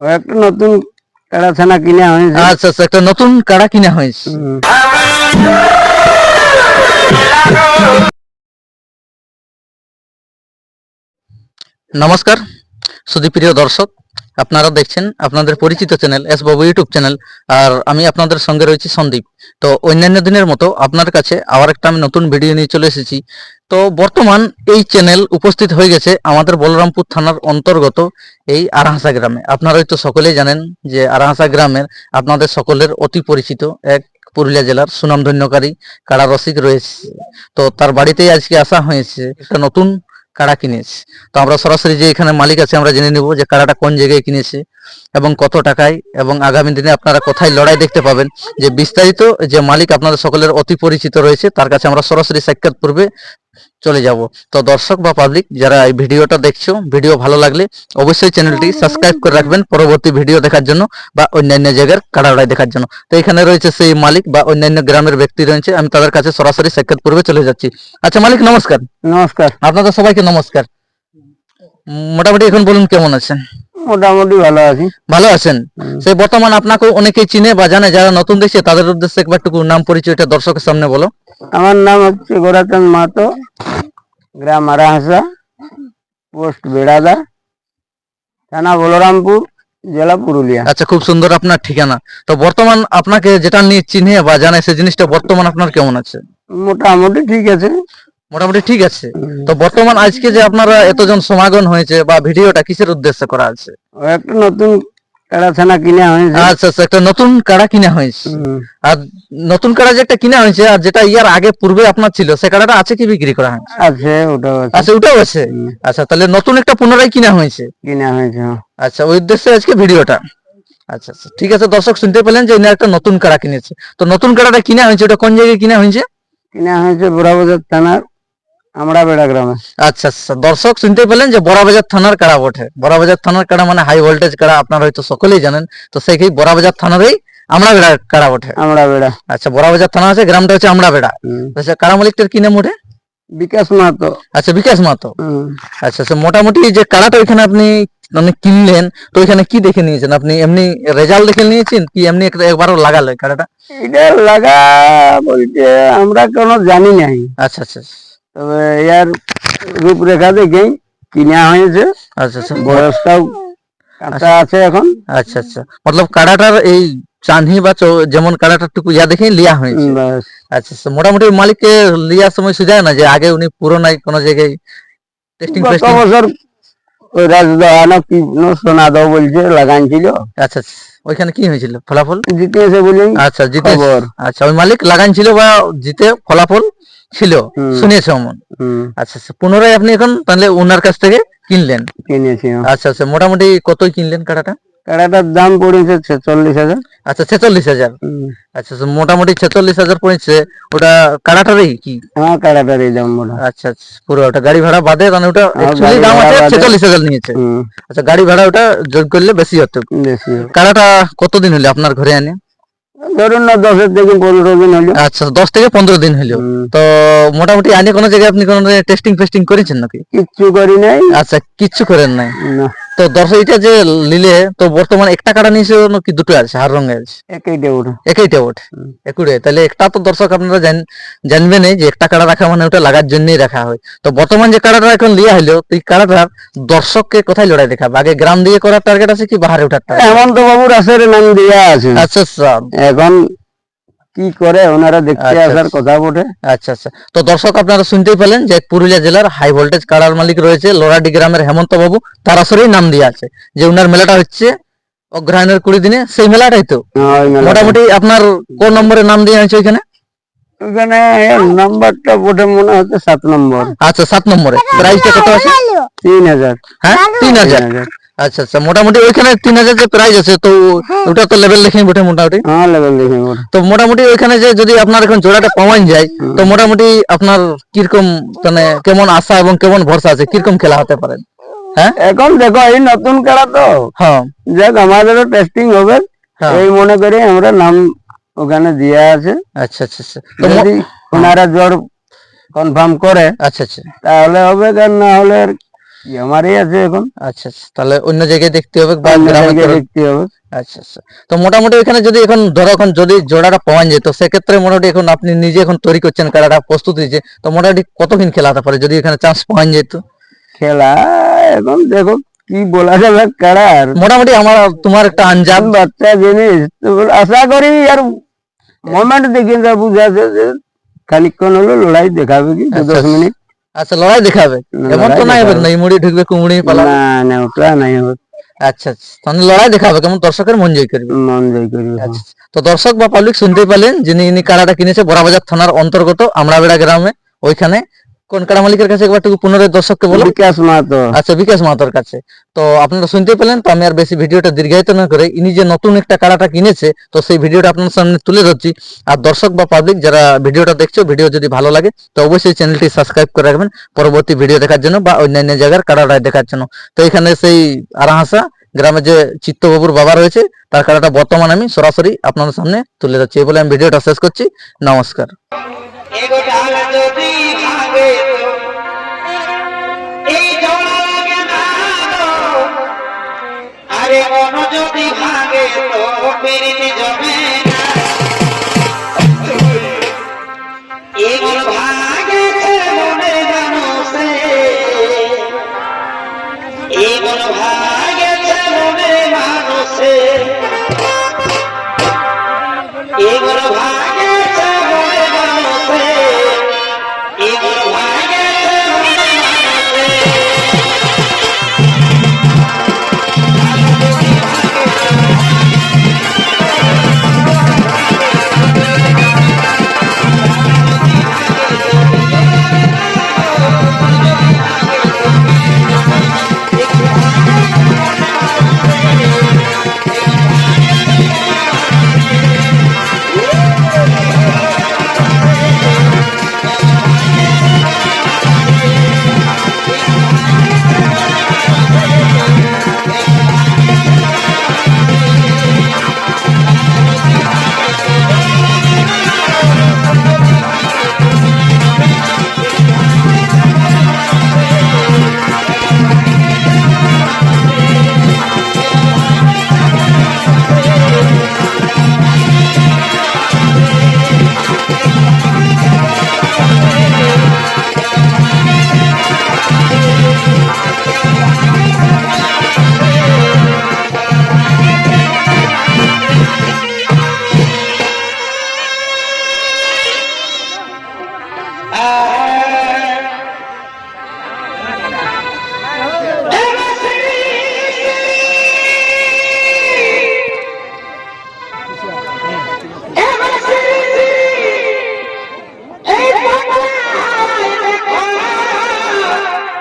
একটা নতুন কাড়া ছানা কিনে হয়েছে আচ্ছা আচ্ছা একটা নতুন কাড়া কিনা হয়েছে। নমস্কার সুদীপ্রিয় দর্শক। আপনারা দেখছেন আপনাদের পরিচিত channel S Babu YouTube channel আর আমি আপনাদের সঙ্গে রয়েছি সন্দীপ। তো অন্যান্য দিনের মতো আপনার কাছে আবার একটা আমি নতুন ভিডিও নিয়ে চলে এসেছি। তো বর্তমান এই চ্যানেল উপস্থিত হয়ে গেছে আমাদের বলরামপুর থানার অন্তর্গত এই আরাহাসা গ্রামে। আপনারা হয়তো সকলেই জানেন যে আরাহাসা গ্রামের আপনাদের সকলের অতি পরিচিত এক পুরুলিয়া জেলার সুনামধন্যকারী কারা রসিক রয়েছে। তো তার বাড়িতেই আজকে আসা হয়েছে একটা নতুন কাড়া কিনেছে। তো আমরা সরাসরি যে এখানে মালিক আছে, আমরা জেনে নিব যে কারাটা কোন জায়গায় কিনেছে এবং কত টাকায় এবং আগামী দিনে আপনারা কোথায় লড়াই দেখতে পাবেন। যে বিস্তারিত যে মালিক আপনাদের সকলের অতি পরিচিত রয়েছে, তার কাছে আমরা সরাসরি সাক্ষাৎ পূর্বে চলে যাব। তো দর্শক বা পাবলিক যারা এই ভিডিওটা দেখছ ভিডিও ভালো লাগলে অবশ্যই চ্যানেলটি সাবস্ক্রাইব করে রাখবেন পরবর্তী ভিডিও দেখার জন্য বা অন্যান্য জায়গার কাড়া লড়াই দেখার জন্য। তো এখানে রয়েছে সেই মালিক বা অন্যান্য গ্রামের ব্যক্তি রয়েছে আমি তাদের কাছে সরাসরি সাক্ষাৎ পূর্বে চলে যাচ্ছি। আচ্ছা মালিক নমস্কার। নমস্কার। আপনাদের সবাইকে নমস্কার। মোটামুটি এখন বলুন কেমন আছেন? মোটামুটি ভালো আছি। ভালো আছেন। সেই বর্তমান আপনাকে অনেকেই চিনে বা জানে যারা নতুন দেখছে তাদের উদ্দেশ্যে একবার টুকু নাম পরিচয়টা দর্শকের সামনে বলো। আমার নাম হচ্ছে গোরাচন্দ মাহাতো গ্রাম আরাহাসা পোস্ট বেড়াদা থানা বলরামপুর জেলা পুরুলিয়া। আচ্ছা খুব সুন্দর আপনার ঠিকানা। তো বর্তমান আপনাকে যেটা নিয়ে চিনে বা জানে সেই জিনিসটা বর্তমান আপনার কেমন আছে? মোটামুটি ঠিক আছে। মোটামুটি ঠিক আছে। তো বর্তমান আজকে যে আপনারা এতজন সমাগম হয়েছে বা ভিডিওটা কিসের উদ্দেশ্যে করা আছে? একটা নতুন কাড়া ছানা কিনে হয়েছে। আচ্ছা আচ্ছা একটা নতুন কাড়া কিনা হয়েছে। আর নতুন কাড়া যে একটা কিনা হয়েছে আর যেটা ইয়ার আগে পূর্বে আপনার ছিল সে কাড়াটা আছে কি বিক্রি করা হয়? আছে ওটাও আছে। আচ্ছা ওটাও আছে? আচ্ছা তাহলে নতুন একটা পুনরায় কিনা হয়েছে? কিনা হয়েছে হ্যাঁ। আচ্ছা ওই উদ্দেশ্যে আজকে ভিডিওটা। আচ্ছা আচ্ছা ঠিক আছে দর্শক শুনতে পেলেন যে ইনি একটা নতুন কাড়া কিনেছে। তো নতুন কাড়াটা কিনা হয়েছে ওটা কোন জায়গায় কিনা হয়েছে? কিনা হয়েছে বোরাবাজার থানার আমরা বেড়া গ্রামে। আচ্ছা আচ্ছা দর্শক শুনতে পেলেন যে বড়াবাজার থানার কাড়া বটে। বড়াবাজার থানার কাড়া মানে হাই ভোল্টেজ কাড়া আপনারা হয়তো সকলেই জানেন। তো সেই বড়াবাজার থানারই আমরা বেড়া আমরা বেড়া আচ্ছা বড়াবাজার থানা আছে গ্রামটা হচ্ছে আমরা বেড়া আচ্ছা কাড়া মালিকটার কি নাম ওঠে বিকাশ মাহাতো। আচ্ছা বিকাশ মাতো হুম। আচ্ছা আচ্ছা মোটামুটি যে কাড়াটা ওইখানে আপনি মানে কিনলেন তো ওইখানে কি দেখে নিয়েছেন? আপনি এমনি রেজাল্ট দেখে নিয়েছেন কি এমনি একবারও লাগালে কাড়াটা? এটা লাগা বলতে আমরা কোনো জানি নাই। আচ্ছা আচ্ছা। তবে ইয়ার রূপরেখা দেখেই কিনা হয়েছে। আচ্ছা আচ্ছা। বয়সটাও কাঁচা আছে এখন। আচ্ছা আচ্ছা। মতলব কাড়াটার এই চাঁদি বা যেমন কাড়াটার টুকু ইয়া দেখে লিয়া হয়েছে। আচ্ছা মোটামুটি মালিককে লিয়ার সময় সুজায় না যে আগে উনি পুরো নাই কোনো জায়গায় টেস্টিং ফেস্টিং ওই রাজদহানো কি সোনা দাও বলছে লাগাইছিল আচ্ছা আচ্ছা। ওইখানে কি হয়েছিল? ফলাফল? বলে আচ্ছা জিতে আচ্ছা ওই মালিক লাগানছিল বা জিতে ফলাফল ছিল হুম। শুনেছে অমন। আচ্ছা আচ্ছা পুনরায় আপনি এখন তাহলে ওনার কাছ থেকে কিনলেন? কিনেছি। আচ্ছা আচ্ছা মোটামুটি কতই কিনলেন কাড়াটা কাড়াটার দাম পড়েছে ছেচল্লিশ হাজার। আচ্ছা ছেচল্লিশ হাজার। আচ্ছা মোটামুটি ছেচল্লিশ হাজার পড়েছে। ওটা কাড়াটারই কি? হ্যাঁ কাড়াটার দাম আচ্ছা আচ্ছা পুরো ওটা গাড়ি ভাড়া বাদে মানে ওটা হ্যাঁ, অ্যাকচুয়ালি দাম আছে ছেচল্লিশ হাজার নিয়েছে। আচ্ছা গাড়ি ভাড়া ওটা যোগ করলে বেশি হতো। বেশি কাড়াটা কতদিন হলো আপনার ঘরে আনে ধরুন না দশের থেকে পনেরো দিন হলো। আচ্ছা দশ থেকে পনেরো দিন হলো। তো মোটামুটি আনে কোনো জায়গায় আপনি কোনো টেস্টিং ফেস্টিং করেছেন নাকি? কিচ্ছু করি নাই। আচ্ছা কিচ্ছু করেন নাই। না। তো দর্শক এটা যে নিলে তো বর্তমানে একটা কাটা নিয়েছে কি দুটো আছে হার রঙের? আছে একইটা একইটা ওঠ একুড়ে তাহলে একটা তো দর্শক আপনারা জান- জানবেনই যে একটা কাটা রাখা মানে ওটা লাগার জন্যই রাখা হয়। তো বর্তমান যে কাড়াটা এখন লিয়া হলো তো এই কাড়াটার দর্শককে কোথায় লড়াই দেখাবে? আগে গ্রাম দিয়ে করার টার্গেট আছে কি বাহারে ওঠার target? হেমন্ত বাবুর আসের নাম দেওয়া আছে। আচ্ছা আচ্ছা। এখন কি করে ওনারা দেখতে আচ্ছা, আসার আচ্ছা। কথা বটে? আচ্ছা আচ্ছা। তো দর্শক আপনারা শুনতেই পেলেন যে পুরুলিয়া জেলার হাই ভোল্টেজ কাড়ার মালিক রয়েছে লোরাডি গ্রামের হেমন্ত বাবু তার আসরেই নাম দিয়ে আছে যে উনার মেলাটা হচ্ছে অগ্রহায়ণের কুড়ি দিনে। সেই মেলাটাই তো। মোটামুটি আপনার কোন নম্বরে নাম দেওয়া হয়েছে ওইখানে? ওখানে নাম্বারটা বটে মনে হচ্ছে সাত নম্বর। আচ্ছা সাত নম্বরে। প্রাইসটা কত আছে? তিন হাজার। হ্যাঁ তিন হাজার। আচ্ছা আচ্ছা মোটামুটি ওইখানে তিন হাজার যে প্রাইস আছে তো ওটা তো লেভেল দেখেই বটে মোটামুটি? হ্যাঁ লেভেল দেখে তো মোটামুটি ওইখানে যে যদি আপনার এখন জোড়াটা পাওয়ান যায় তো মোটামুটি আপনার কীরকম মানে কেমন আশা এবং কেমন ভরসা আছে? কীরকম খেলা হতে পারেন হ্যাঁ? এখন দেখো এই নতুন খেলা তো। হ্যাঁ। যাক আমাদেরও টেস্টিং হবে। হ্যাঁ। এই মনে করে আমরা নাম ওখানে দেওয়া আছে। আচ্ছা আচ্ছা আচ্ছা। তো যদি ওনারা জ্বর কনফার্ম করে আচ্ছা আচ্ছা। তাহলে হবে কেন না হলে আর আমারই আছে এখন। আচ্ছা আচ্ছা। তাহলে অন্য জায়গায় দেখতে হবে বা গ্রামে দেখতে হবে। আচ্ছা আচ্ছা। তো মোটামুটি এখানে যদি এখন ধরো এখন যদি জোড়াটা পাওয়া যেত সেক্ষেত্রে মোটামুটি এখন আপনি নিজে এখন তৈরি করছেন কাড়াটা প্রস্তুত হয়েছে তো মোটামুটি কতদিন খেলাতে পারে যদি এখানে চান্স পাওয়া যেত খেলা এখন দেখো কি বলা যাবে কাড়ার মোটামুটি আমার তোমার একটা আঞ্জাদ বাচ্চা জিনিস তো আশা করি আর মোমেন্ট দেখে যা খানিকক্ষণ হলো লড়াই দেখাবে কি দশ আচ্ছা। মিনিট। আচ্ছা লড়াই দেখাবে এমন তো নাই হবে। না ইমুড়ি ঢুকবে কুমুড়ি পালা। না না ওটা নাই হবে। আচ্ছা আচ্ছা তাহলে লড়াই দেখাবে কেমন দর্শকের মন জয় করবে? মন জয় করবে। হ্যাঁ। আচ্ছা। তো দর্শক বা পাবলিক শুনতে পেলেন যিনি ইনি কাড়াটা কিনেছে বড়াবাজার থানার অন্তর্গত আমরাবেড়া গ্রামে ওইখানে। কোন কাড়া মালিকের কাছে একবার টুকু পুনরায় দর্শককে বলো? বিকাশ মাহাতো। আচ্ছা বিকাশ মাহাতোর কাছে। তো আপনারা শুনতে পেলেন তো আমি আর বেশি ভিডিওটা দীর্ঘায়িত না করে ইনি যে নতুন একটা কাড়াটা কিনেছে তো সেই ভিডিওটা আপনার সামনে তুলে ধরছি। আর দর্শক বা পাবলিক যারা ভিডিওটা দেখছ ভিডিও যদি ভালো লাগে তো অবশ্যই চ্যানেলটি সাবস্ক্রাইব করে রাখবেন পরবর্তী ভিডিও দেখার জন্য বা অন্যান্য জায়গার কাড়াটা দেখার জন্য। তো এখানে সেই আরাহাসা গ্রামে যে চিত্তবাবুর বাবা রয়েছে তার কাড়াটা বর্তমান আমি সরাসরি আপনাদের সামনে তুলে ধরছি। এই বলে আমি ভিডিওটা শেষ করছি। নমস্কার। এগো ডাল যদি ভাঙে এই জোড়া লাগে না আরে মন যদি ভাঙে তো পিরিতি জমে না। এগুলো ভাগেছে মনে মানুষে, এগুলো ভাগেছে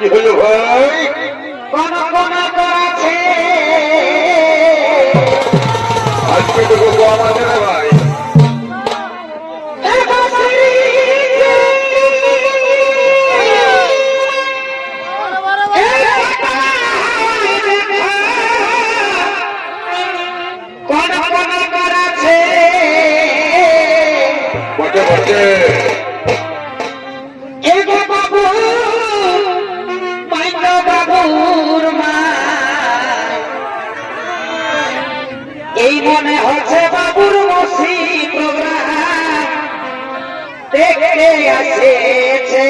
কি হলো ভাই? আজকে তো আমাদের ভাই। কোন এই মনে হচ্ছে বাবুর মসি প্রোগ্রাম। দেখতে আসেছে।